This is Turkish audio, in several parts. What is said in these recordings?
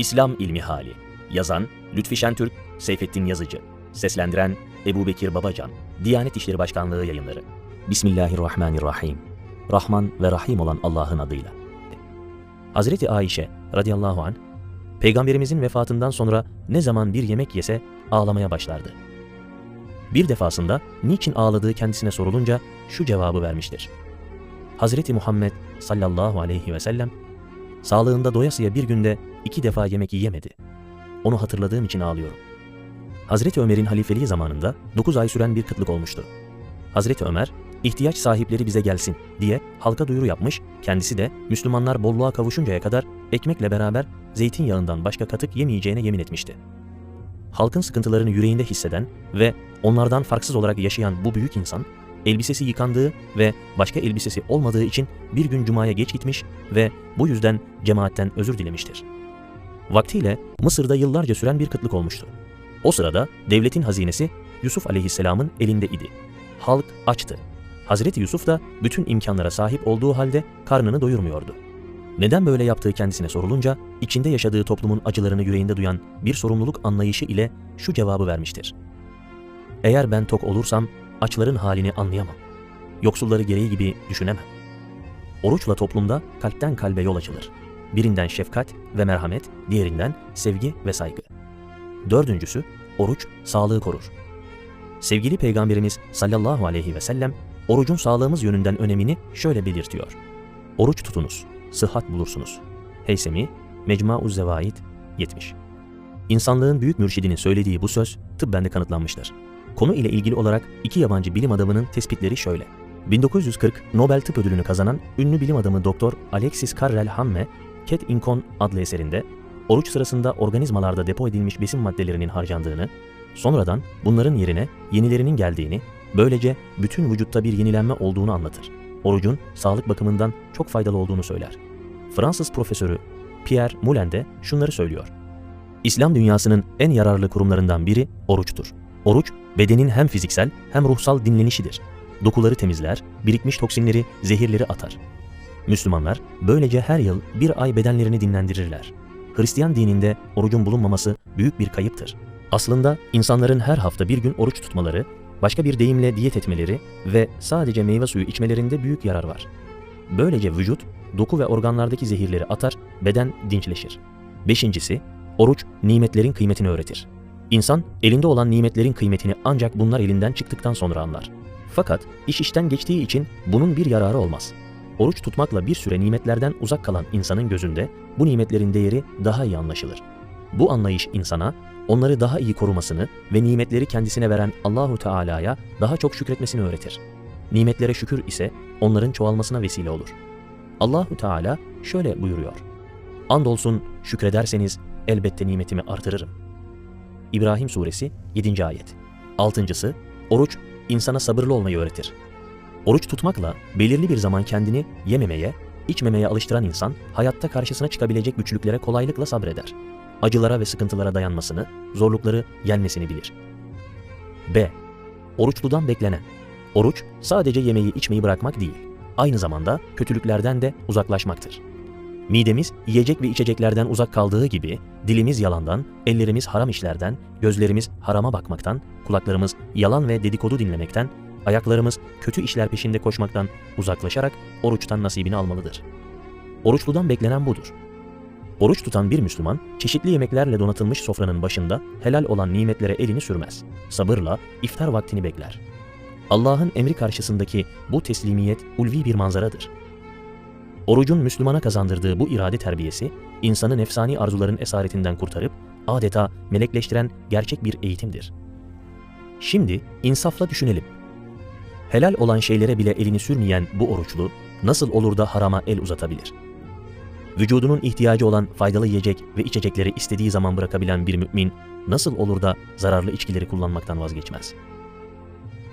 İslam İlmi Hali. Yazan Lütfi Şentürk, Seyfettin Yazıcı. Seslendiren Ebu Bekir Babacan. Diyanet İşleri Başkanlığı yayınları. Bismillahirrahmanirrahim. Rahman ve Rahim olan Allah'ın adıyla. Hazreti Ayşe radıyallahu an Peygamberimizin vefatından sonra ne zaman bir yemek yese ağlamaya başlardı. Bir defasında niçin ağladığı kendisine sorulunca şu cevabı vermiştir. Hazreti Muhammed sallallahu aleyhi ve sellem sağlığında doyasıya bir günde iki defa yemek yiyemedi. Onu hatırladığım için ağlıyorum. Hazreti Ömer'in halifeliği zamanında 9 ay süren bir kıtlık olmuştu. Hazreti Ömer, ihtiyaç sahipleri bize gelsin diye halka duyuru yapmış, kendisi de Müslümanlar bolluğa kavuşuncaya kadar ekmekle beraber zeytinyağından başka katık yemeyeceğine yemin etmişti. Halkın sıkıntılarını yüreğinde hisseden ve onlardan farksız olarak yaşayan bu büyük insan, elbisesi yıkandığı ve başka elbisesi olmadığı için bir gün cumaya geç gitmiş ve bu yüzden cemaatten özür dilemiştir. Vaktiyle Mısır'da yıllarca süren bir kıtlık olmuştu. O sırada devletin hazinesi Yusuf aleyhisselamın elinde idi. Halk açtı. Hazreti Yusuf da bütün imkanlara sahip olduğu halde karnını doyurmuyordu. Neden böyle yaptığı kendisine sorulunca, içinde yaşadığı toplumun acılarını yüreğinde duyan bir sorumluluk anlayışı ile şu cevabı vermiştir. Eğer ben tok olursam açların halini anlayamam. Yoksulları gereği gibi düşünemem. Oruçla toplumda kalpten kalbe yol açılır. Birinden şefkat ve merhamet, diğerinden sevgi ve saygı. Dördüncüsü, oruç sağlığı korur. Sevgili Peygamberimiz sallallahu aleyhi ve sellem, orucun sağlığımız yönünden önemini şöyle belirtiyor. Oruç tutunuz, sıhhat bulursunuz. Heysemi, Mecmua'uz Zevaid 70 İnsanlığın büyük mürşidinin söylediği bu söz tıbben de kanıtlanmıştır. Konu ile ilgili olarak iki yabancı bilim adamının tespitleri şöyle. 1940 Nobel Tıp Ödülünü kazanan ünlü bilim adamı Doktor Alexis Carrel Hamme, Cat in Con adlı eserinde oruç sırasında organizmalarda depo edilmiş besin maddelerinin harcandığını, sonradan bunların yerine yenilerinin geldiğini, böylece bütün vücutta bir yenilenme olduğunu anlatır. Orucun sağlık bakımından çok faydalı olduğunu söyler. Fransız profesörü Pierre Moulin de şunları söylüyor. İslam dünyasının en yararlı kurumlarından biri oruçtur. Oruç, bedenin hem fiziksel hem ruhsal dinlenişidir. Dokuları temizler, birikmiş toksinleri, zehirleri atar. Müslümanlar böylece her yıl bir ay bedenlerini dinlendirirler. Hristiyan dininde orucun bulunmaması büyük bir kayıptır. Aslında insanların her hafta bir gün oruç tutmaları, başka bir deyimle diyet etmeleri ve sadece meyve suyu içmelerinde büyük yarar var. Böylece vücut, doku ve organlardaki zehirleri atar, beden dinçleşir. Beşincisi, oruç nimetlerin kıymetini öğretir. İnsan elinde olan nimetlerin kıymetini ancak bunlar elinden çıktıktan sonra anlar. Fakat iş işten geçtiği için bunun bir yararı olmaz. Oruç tutmakla bir süre nimetlerden uzak kalan insanın gözünde bu nimetlerin değeri daha iyi anlaşılır. Bu anlayış insana onları daha iyi korumasını ve nimetleri kendisine veren Allahu Teala'ya daha çok şükretmesini öğretir. Nimetlere şükür ise onların çoğalmasına vesile olur. Allahu Teala şöyle buyuruyor. Andolsun şükrederseniz elbette nimetimi artırırım. İbrahim Suresi 7. ayet. Altıncısı, oruç insana sabırlı olmayı öğretir. Oruç tutmakla belirli bir zaman kendini yememeye, içmemeye alıştıran insan hayatta karşısına çıkabilecek güçlüklere kolaylıkla sabreder. Acılara ve sıkıntılara dayanmasını, zorlukları yenmesini bilir. B. Oruçludan beklenen. Oruç sadece yemeği içmeyi bırakmak değil, aynı zamanda kötülüklerden de uzaklaşmaktır. Midemiz yiyecek ve içeceklerden uzak kaldığı gibi dilimiz yalandan, ellerimiz haram işlerden, gözlerimiz harama bakmaktan, kulaklarımız yalan ve dedikodu dinlemekten, ayaklarımız kötü işler peşinde koşmaktan uzaklaşarak oruçtan nasibini almalıdır. Oruçludan beklenen budur. Oruç tutan bir Müslüman, çeşitli yemeklerle donatılmış sofranın başında helal olan nimetlere elini sürmez. Sabırla iftar vaktini bekler. Allah'ın emri karşısındaki bu teslimiyet ulvi bir manzaradır. Orucun Müslümana kazandırdığı bu irade terbiyesi, insanı nefsani arzuların esaretinden kurtarıp adeta melekleştiren gerçek bir eğitimdir. Şimdi insafla düşünelim. Helal olan şeylere bile elini sürmeyen bu oruçlu nasıl olur da harama el uzatabilir? Vücudunun ihtiyacı olan faydalı yiyecek ve içecekleri istediği zaman bırakabilen bir mümin nasıl olur da zararlı içkileri kullanmaktan vazgeçmez?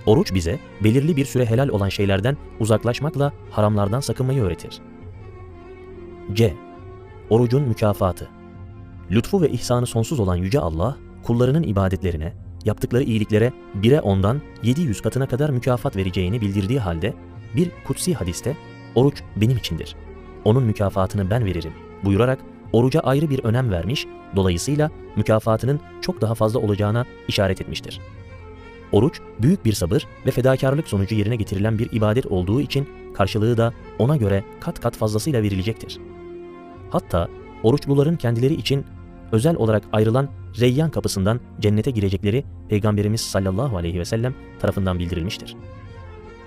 Oruç bize belirli bir süre helal olan şeylerden uzaklaşmakla haramlardan sakınmayı öğretir. C. Orucun mükafatı. Lütfu ve ihsanı sonsuz olan Yüce Allah, kullarının ibadetlerine, yaptıkları iyiliklere bire ondan 700 katına kadar mükafat vereceğini bildirdiği halde bir kutsi hadiste oruç benim içindir. Onun mükafatını ben veririm buyurarak oruca ayrı bir önem vermiş, dolayısıyla mükafatının çok daha fazla olacağına işaret etmiştir. Oruç, büyük bir sabır ve fedakarlık sonucu yerine getirilen bir ibadet olduğu için karşılığı da ona göre kat kat fazlasıyla verilecektir. Hatta oruçluların kendileri için özel olarak ayrılan Reyyan kapısından cennete girecekleri Peygamberimiz sallallahu aleyhi ve sellem tarafından bildirilmiştir.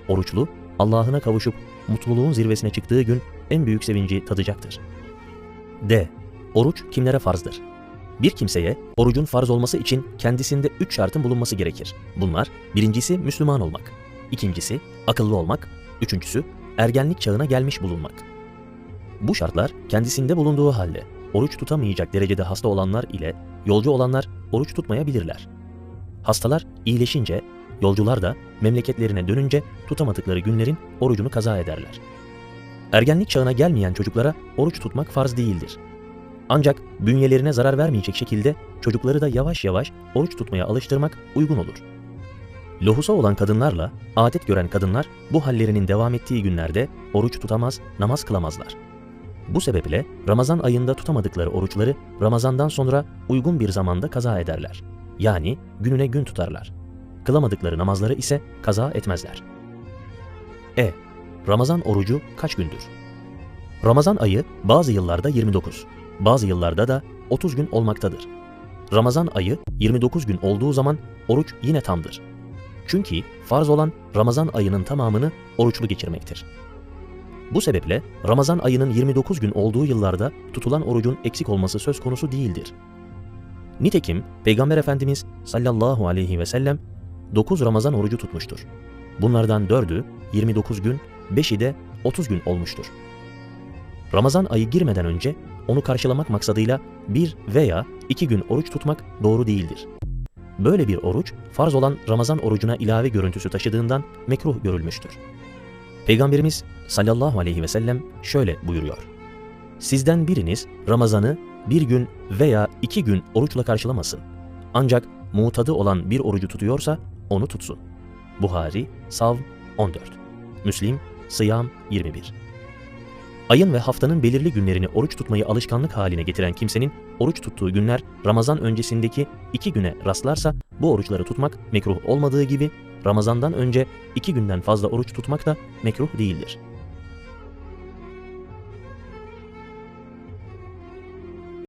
Oruçlu, Allah'ına kavuşup mutluluğun zirvesine çıktığı gün en büyük sevinci tadacaktır. D. Oruç kimlere farzdır? Bir kimseye orucun farz olması için kendisinde üç şartın bulunması gerekir. Bunlar birincisi Müslüman olmak, ikincisi akıllı olmak, üçüncüsü ergenlik çağına gelmiş bulunmak. Bu şartlar kendisinde bulunduğu halde oruç tutamayacak derecede hasta olanlar ile yolcu olanlar oruç tutmayabilirler. Hastalar iyileşince, yolcular da memleketlerine dönünce tutamadıkları günlerin orucunu kaza ederler. Ergenlik çağına gelmeyen çocuklara oruç tutmak farz değildir. Ancak bünyelerine zarar vermeyecek şekilde çocukları da yavaş yavaş oruç tutmaya alıştırmak uygun olur. Lohusa olan kadınlarla adet gören kadınlar bu hallerinin devam ettiği günlerde oruç tutamaz, namaz kılamazlar. Bu sebeple Ramazan ayında tutamadıkları oruçları Ramazandan sonra uygun bir zamanda kaza ederler. Yani gününe gün tutarlar. Kılamadıkları namazları ise kaza etmezler. E. Ramazan orucu kaç gündür? Ramazan ayı bazı yıllarda 29, bazı yıllarda da 30 gün olmaktadır. Ramazan ayı 29 gün olduğu zaman oruç yine tamdır. Çünkü farz olan Ramazan ayının tamamını oruçlu geçirmektir. Bu sebeple Ramazan ayının 29 gün olduğu yıllarda tutulan orucun eksik olması söz konusu değildir. Nitekim Peygamber Efendimiz sallallahu aleyhi ve sellem 9 Ramazan orucu tutmuştur. Bunlardan 4'ü 29 gün, 5'i de 30 gün olmuştur. Ramazan ayı girmeden önce onu karşılamak maksadıyla bir veya iki gün oruç tutmak doğru değildir. Böyle bir oruç farz olan Ramazan orucuna ilave görüntüsü taşıdığından mekruh görülmüştür. Peygamberimiz sallallahu aleyhi ve sellem şöyle buyuruyor. Sizden biriniz Ramazan'ı bir gün veya iki gün oruçla karşılamasın. Ancak mutadı olan bir orucu tutuyorsa onu tutsun. Buhari, Sav 14. Müslim, Sıyam 21. Ayın ve haftanın belirli günlerini oruç tutmayı alışkanlık haline getiren kimsenin oruç tuttuğu günler Ramazan öncesindeki iki güne rastlarsa bu oruçları tutmak mekruh olmadığı gibi Ramazandan önce iki günden fazla oruç tutmak da mekruh değildir.